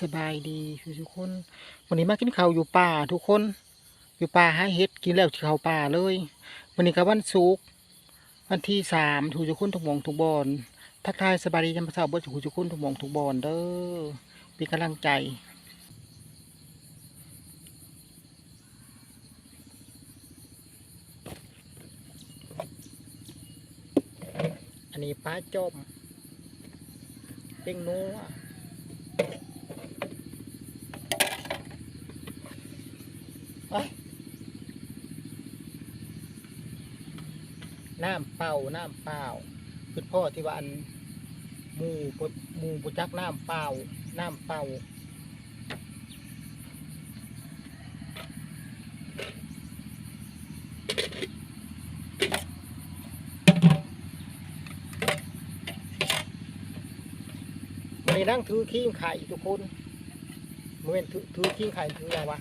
สบายดีทุกคน วันนี้มากินข้าวอยู่ป่าทุกคน อยู่ป่าหาเห็ดกินแล้วข้าวป่าเลย วันนี้ก็วันศุกร์วันที่สามทุกทุกคนทุกหมองทุกบอนทักทายสบายดียามเช้าบดทุกทุกคนทุกหมองทุกบอนเด้อเป็นกำลังใจอันนี้ปลาจมเป็นนัวไป น้ำเปล่าน้ำเปล่าคือพ่อที่ว่าอันมูบ่หมูบุจักน้ำเปล่าน้ำเปล่าไม่นั่งถือขี้งไข่ทุกคนมันเป็นถือถือขี้งไข่ถืออะไรวะ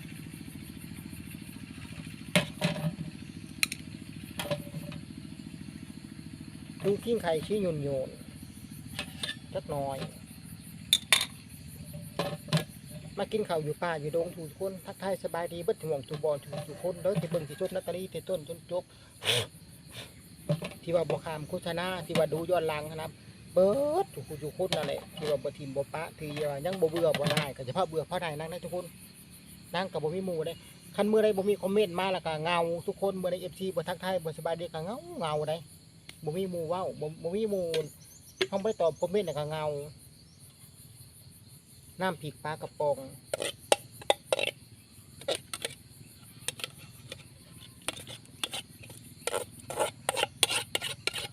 ถือขี้งไข่ขี้หยุนโยนๆจักหน่อย มากินข้าวอยู่ป่าอยู่ดงทุกคนทักทายสบายดีเบิดห่วงทุกบอลทุกทุกคนเด้อที่เบิ่งที่จบนัตตาลีที่ต้นจนจบที่ว่าบอคามโฆษณาที่ว่าดูย้อนหลังนะครับ เบิดทุกคนทุกคนนั่นแหละที่ว่าบ่ทิมบ่ปะที่ว่ายังบ่เบื่อบ่ได้ก็จะพาเบื่อพาได้นั่งได้ทุกคนนั่งกับบ่มีหมู่ได้คันเมื้อใดบ่มีคอมเมนต์มาแล้วก็เงาทุกคนเมื้อใด FC บ่ทักทายบ่สบายดีก็เงาเงาได้ บ่มีหมู่เว้าบ่บ่มีหมู่เฮาบ่ได้ตอบคอมเมนต์แล้วก็เงา น้ำพริกปลากระป๋อง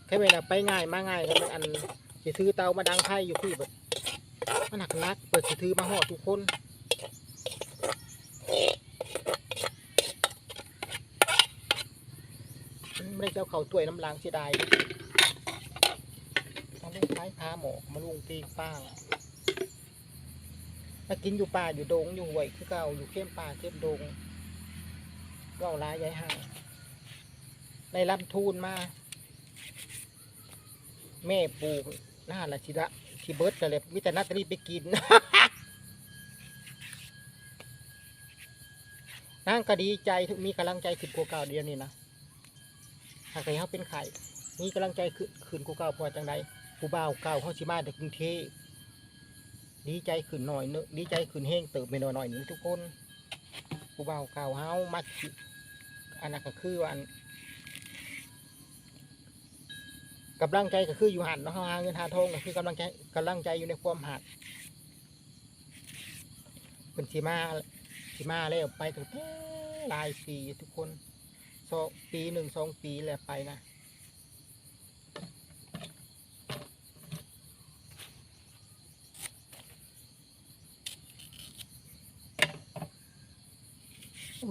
แค่เวลาไปง่ายมาง่ายก็มันอันสิถือเตามาดังไพ่อยู่พี่แบบมันหนักนักเปิดสิถือมาห่อทุกคน ไม่ได้เจ้าเขาตัวยน้ำลางเสียดายต้องเล่นท้ายพาหมอกมาลุงตีป้างมากินอยู่ป่าอยู่ดงอยู่ห่วยคือเก่าอยู่เข้มป่าเข้มดงก็เอาร้ายยายห่างในลำทูนมา แม่ปลูกหน้าละชิระที่เบิร์ดกันเลยมิแต่นาตาลีไปกินนางก็ดีใจมีกำลังใจขึ้นกว่าเก่าเดียวนี่นะากใครเขาเป็นไข่มีกำลังใจขึ้นกว่าเก่าพอจังใดผู้บ่าวเก่าเขาชิมาจากกรุงเทพดีใจขึ้นหน่อยเนอะดีใจขึ้นแห้งเติบไปหน่อยหน่อยหนึ่งทุกคนผู้บ่าวเก่าเฮามักสิอันนั้นก็คือว่าอันกำลังใจก็คืออยู่หันเนาะหาเงินหาทองก็คือกำลังใจกำลังใจอยู่ในความหัดเป็นสีมาสีมาแล้วไปถึงหลายปีทุกคน สองปีหนึ่งสองปีแหล้วไปนะ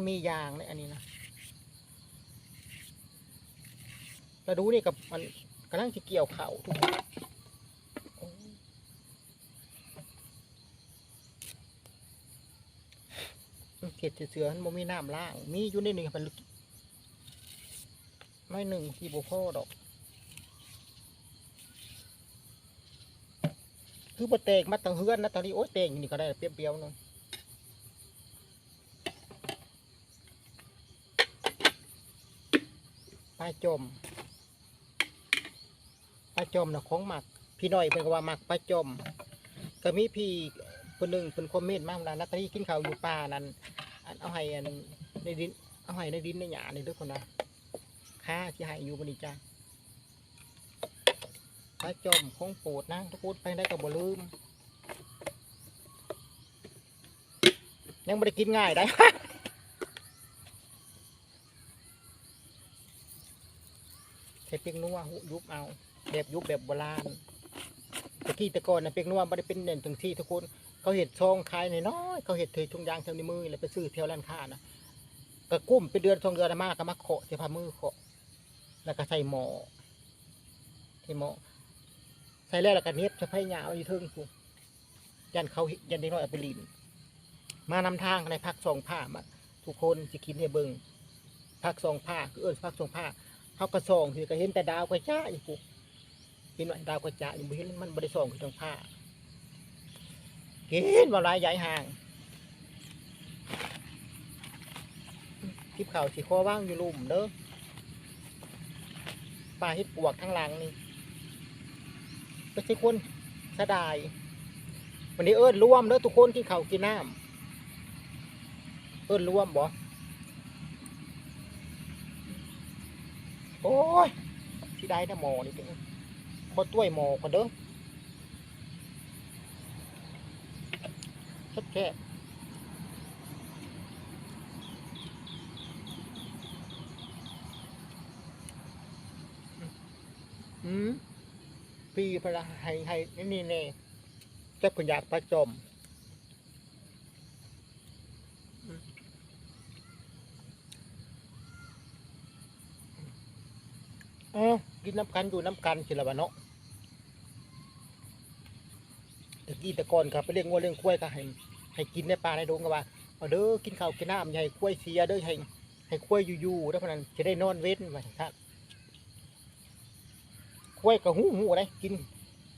มียางเลยอันนี้นะแล้วดูนี่กับมันกำลังจะเกี่ยวเข่าทุกคนโอ้ยมันเกล็ดเสือมันมีน้ำล่าง มีอยู่ในหนึ่งมันลึก น้อยหนึ่งที่บ่พ่อดอก คือบ่แตกมาตั้งเฮือนนะตอนนี้โอ้ยแตกอยู่นี่ก็ได้เปรี้ยวๆหนึงปลาจมปลาจมนะของหมัก พี่น้อยเพิ่นก็ว่าหมักปลาจม ก็มีพี่คนหนึ่งเป็นคอมเมนต์มาว่านัตตี้กินข้าวอยู่ป่านั้นอันเอาให้ในดินเอาให้ในดินในหญ้านี่เด้อคนนะ ค่าที่ให้อยู่บนนี้จ้าปลาจอมของโปรดนะทุกคนไปได้ก็บ่ลืม ยังไม่ได้กินง่ายได้ใช้เปียกนัวหุยุบเอา แบบยุคแบบโบราณตะกี้แต่ก่อนนะเป็กนัวไม่ได้เป็นเด่นถึงที่ทุกคนเขาเห็ดซองขายน้อยเขาเห็ดเททุงยางเท่าในมือแล้วไปซื้อเที่ยวร้านค้านะก็กุ้มไปเดือนสองเดือนมากก็มาเคาะเทพามือเคาะ แล้วก็ใส่หม้อที่หม้อใส่แล้วแล้วก็เน็บจะพายาวอยู่เทิงกูยันเขายันเด็กน้อยเอาไปลินมานำทางในพักสองผ้ามาทุกคนจะกินให้เบิงพักสองผ้าคือเออพักสองผ้าเขาก็ส่องคือก็เห็นแต่ดาวกระจ้าอยู่ปุ๊เห็นว่าดาวกระจ้าอยู่บ่เห็นมันบริส่องคือทางผ้ากินบ่หลายใหญ่ห่างทิพข่าวสีคอว่างอยู่ลุ่มเด้อ ปลาเฮ็ดปวกข้างหลังนี่ก็ใช่คนสะดายวันนี้เอิ้นร่วมเด้อทุกคนที่เขากินน้ำเอิ้นร่วมบ่โอ้ยที่ได้นะหมอนี่เป็นพอต้วยหมอคนเด้อแค่ อืมปีพละให้ให้นี่เน่เจ้าคุณอยากประจมอืมเอ้ากินน้ำกันอยู่น้ำกันสิละวะเนาะตะกี้ตะกอนครับไปเลี้ยงวัวเลี้ยงควายก็ให้ให้กินในป่าในดงก็ว่าเอาเด้อกินข้าวกินน้ำอย่าให้ควายเสียเด้อให้ให้ควายอยู่ๆแล้วพนันจะได้นอนเว้นไว้ครับ ควยก็หูหูได้กิน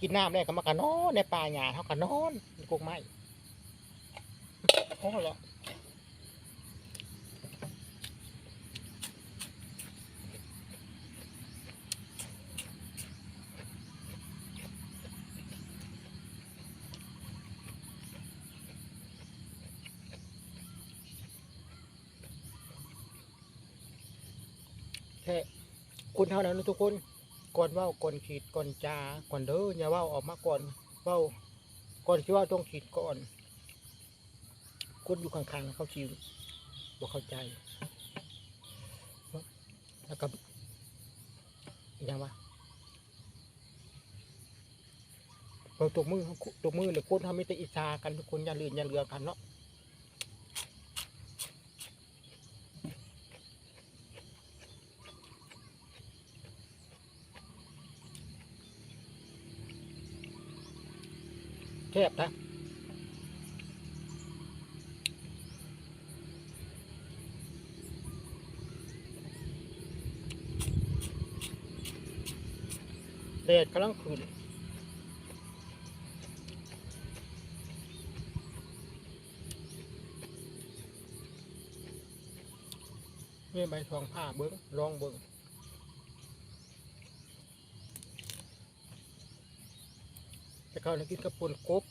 กินน้ำได้ก็มากะนอนในป่าหญ้าเขาก็นอนกกไม้โอ้เหรอแค่คุณเท่านั้นทุกคน ก่อนเว่าก่อนขีดก่อนจาก่อนเด้ออย่าเว่าออกมาก่อนเว่าก่อนที่ว่าต้องขีดก่อนคนอยู่ข้างๆเขาชิวบ่เข้าใจแล้วก็อหยังวะเราตกมือตกมือเนี่ยคนทำไม่แต่อิจฉากันทุกคนอย่าลืมอย่าเลือกันเนาะ แคบนะแดดกำลังขึ้นนี่ใบทองผ้าเบิ้งลองเบิ้งแต่เขาเลยกินกระปุนกบ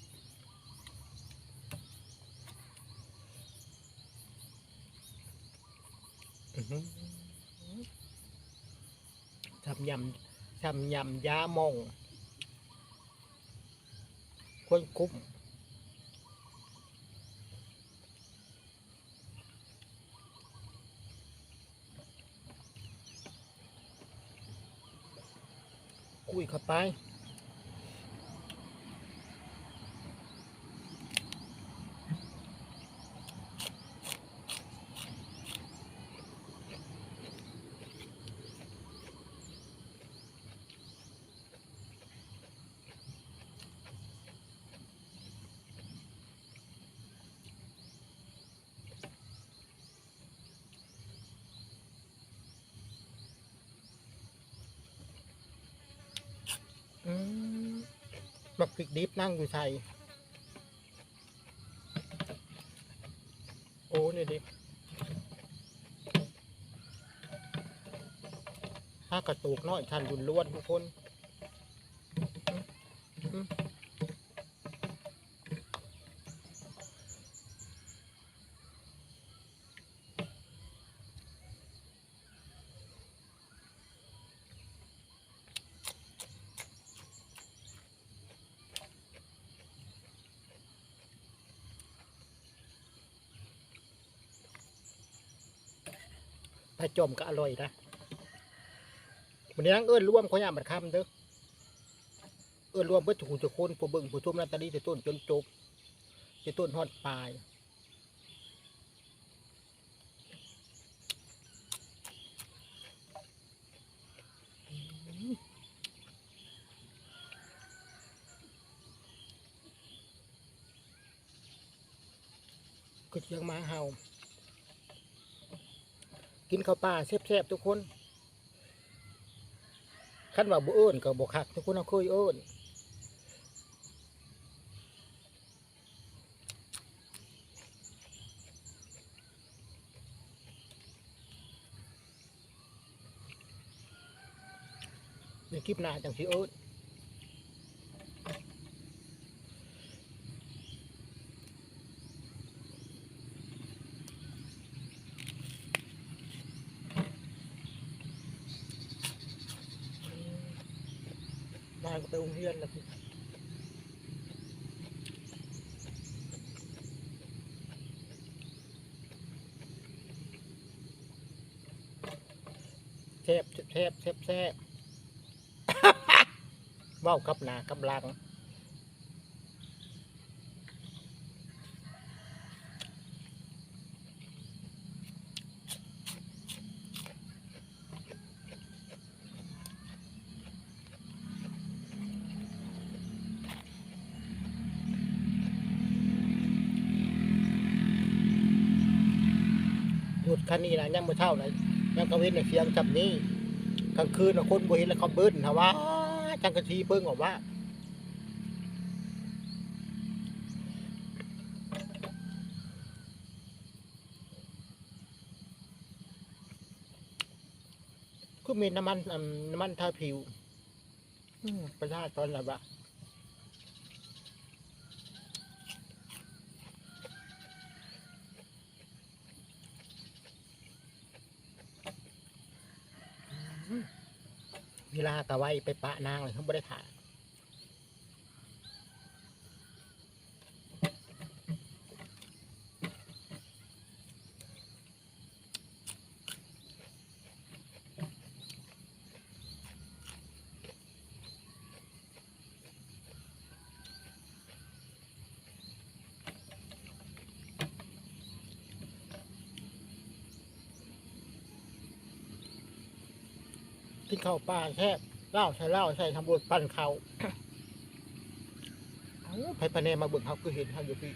ทำยำทำยำยามองคนคุ้มกุยเข้าไป อืมบักพริกดิบนั่งอยู่ใส่โอ้เนี่ยดิถ้ากระตูกน้อยชันบุญล้วนทุกคน ปลาจมก็อร่อยนะวันนี้นั่งเอิ้นร่วมเขาอย่างบัดคำเด้อเอิ้นร่วมเพื่อถูกจะคนผู้เบิ่งผู้ชมนาตาลีจะต้นจนจบจะต้นฮอดปลายก็เชียงมาเห่า กินข้าวปลาแซ่บๆทุกคนขั้นว่าบุเอิญกับอกหักทุกคนเอาเคยเอิญในคลิปหน้าจังสีเอินานก็ไปโรงเรียนแล้วพี่แซ่บแซ่บแซ่บแซ่บ เว้ากับหน้ากับหลัง หยุด คันนี้นะยังบ่เท่าเลยยังกระเว้นในเสียงจับนี้กลางคืนน่ะคนบ่เห็นแล้วเขาเบิ้ลฮะว่าจังกะทีเบิ่งออกว่าก็มีน้ำมันอืมน้ำมันทาผิวอืมประหยัดตอนไหนวะ เวลาตะไว้ไปปะนางเลยเขาไม่ได้ถ่าย กินข้าวปลาแค่เหล้าใส่เหล้าใส่ทำบุญปั้นเขาเอ้าไผปะแนมาเบิ่งเขาคือเห็นเขาอยู่พี่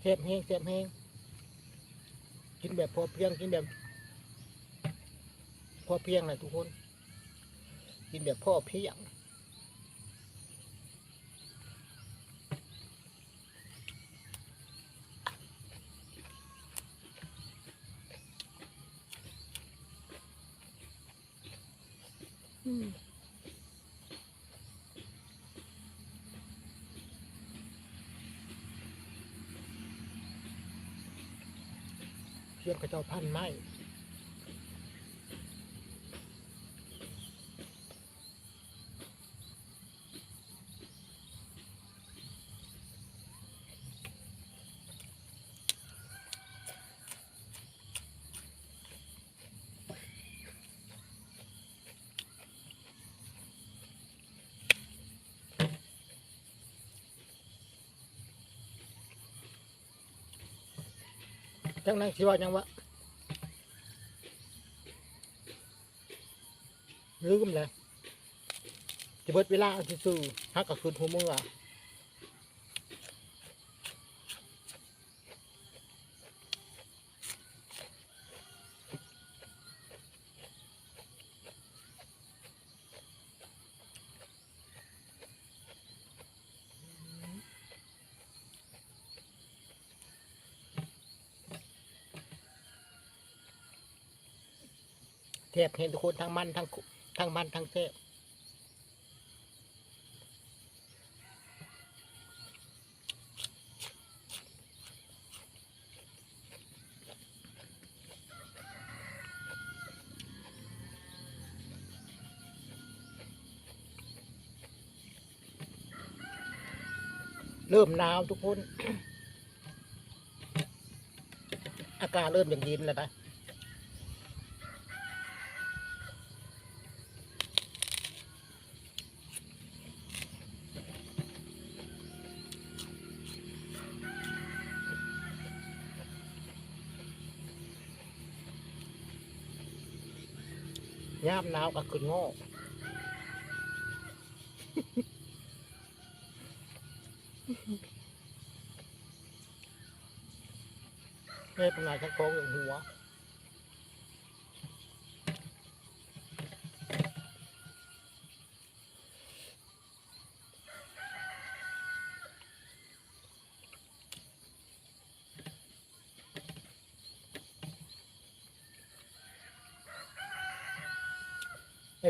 เสียบแห้งเสียบแห้งกินแบบพอเพียงกินแบบ พอเพียงเลยทุกคน กินแบบพ่อเพียงอืม เพียงกระเจ้าพันไม้ จังนั้นสิว่าหยังวะลืมเลยจะเบิดเวลาที่ซื่อฮักกับคืนหัวมือ แทบเห็นทุกคนทั้งมันทั้งทั้งมันทั้งแซ่บเริ่มหนาวทุกคน อากาศเริ่มอย่างเย็นแล้วนะามหนาวก็ขึ้นงอกเทพนายชักโค้งหัว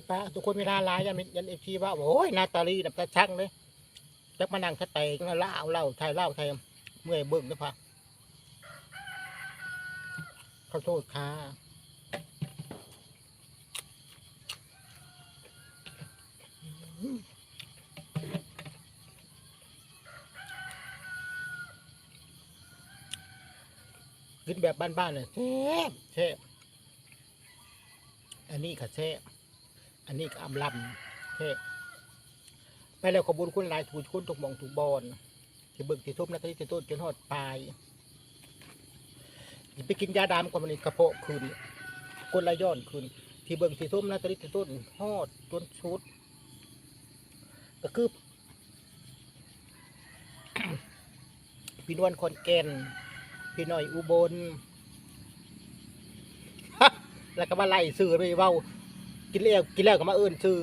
ไอ้ป้าทุกคนเวลาลายยันยันเอฟซีว่า โอ้ยนาตาลีนับตาช่างเลยจักมานั่งสเต็กเล่าเล่าไทยเล่าไทยเมื่อยเบิ่งนะพะขอโทษค่ะกินแบบบ้านๆเลยแซ่บแซ่บอันนี้ค่ะแซ่บ อันนี้ก็อำลำเทพไปแล้วขอบุญคุณหลายถูกคุณถูกมองถูกบอลที่เบิกที่ทุบนะที่ต้นจนหอดปลายไปกินยาดำก่อนมันนี่กระเพาะคืนก้นละย้อนคืนที่เบิกที่ทุบนะที่ต้นหอดจนชุดก็คือพี่นวลคอนแกนพี่หน่อยอุบลแล้วก็มาไล่ซื้อไปเว้า กินแล้วกินแล้วก็มาเอิ้นชื่อ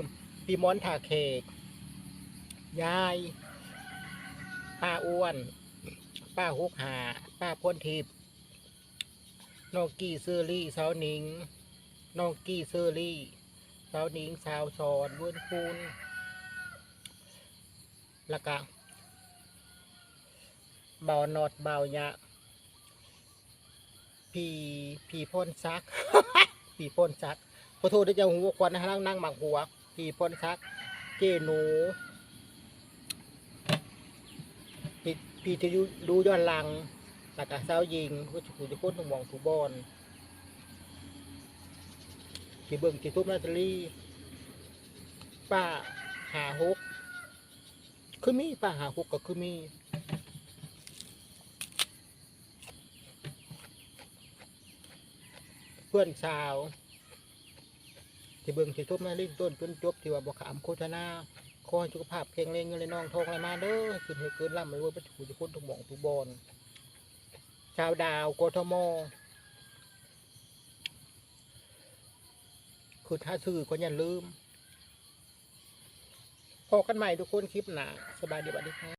พี่ม้อนทาเคกยายป้าอ้วน ป้าฮุกหา ป้าพ้นทิพย์น้องกี้เซอรี่สาวหนิงน้องกี้เซอรี่สาวหนิงสาวสอนเวินคูนแล้วก็เบานอดเบายะพี่พี่พ่นซักพี่พ่นซัก ขอโทษที่จะหัวควันนะนั่งนั่งหมักหัวพี่พรซัก เจหนูพี่พี่จะดูดูย้อนหลังหลักสาวยิงผู้จะผู้จะพ้นถูกมองถูกบอลที่เบิ่งที่ทุบนาตาลีป้าหาฮกคือมีป้าหาฮกก็คือมีเพื่อนสาว ที่เบิ่งที่ทุบมาลิ้นต้นจนจบที่ว่าบอกขามโฆษณาขอให้สุขภาพแข็งแรงเงินเลยน้องทองอะไรมาเด้อขึ้นให้เกินล่ำเลยว่าไปถูจะพ้นทุกหม่องทุกบอลชาวดาวกทมคือถ้าซื้อก็อย่าลืมพอกันใหม่ทุกคนคลิปหนาสบายดีสวัสดีครับ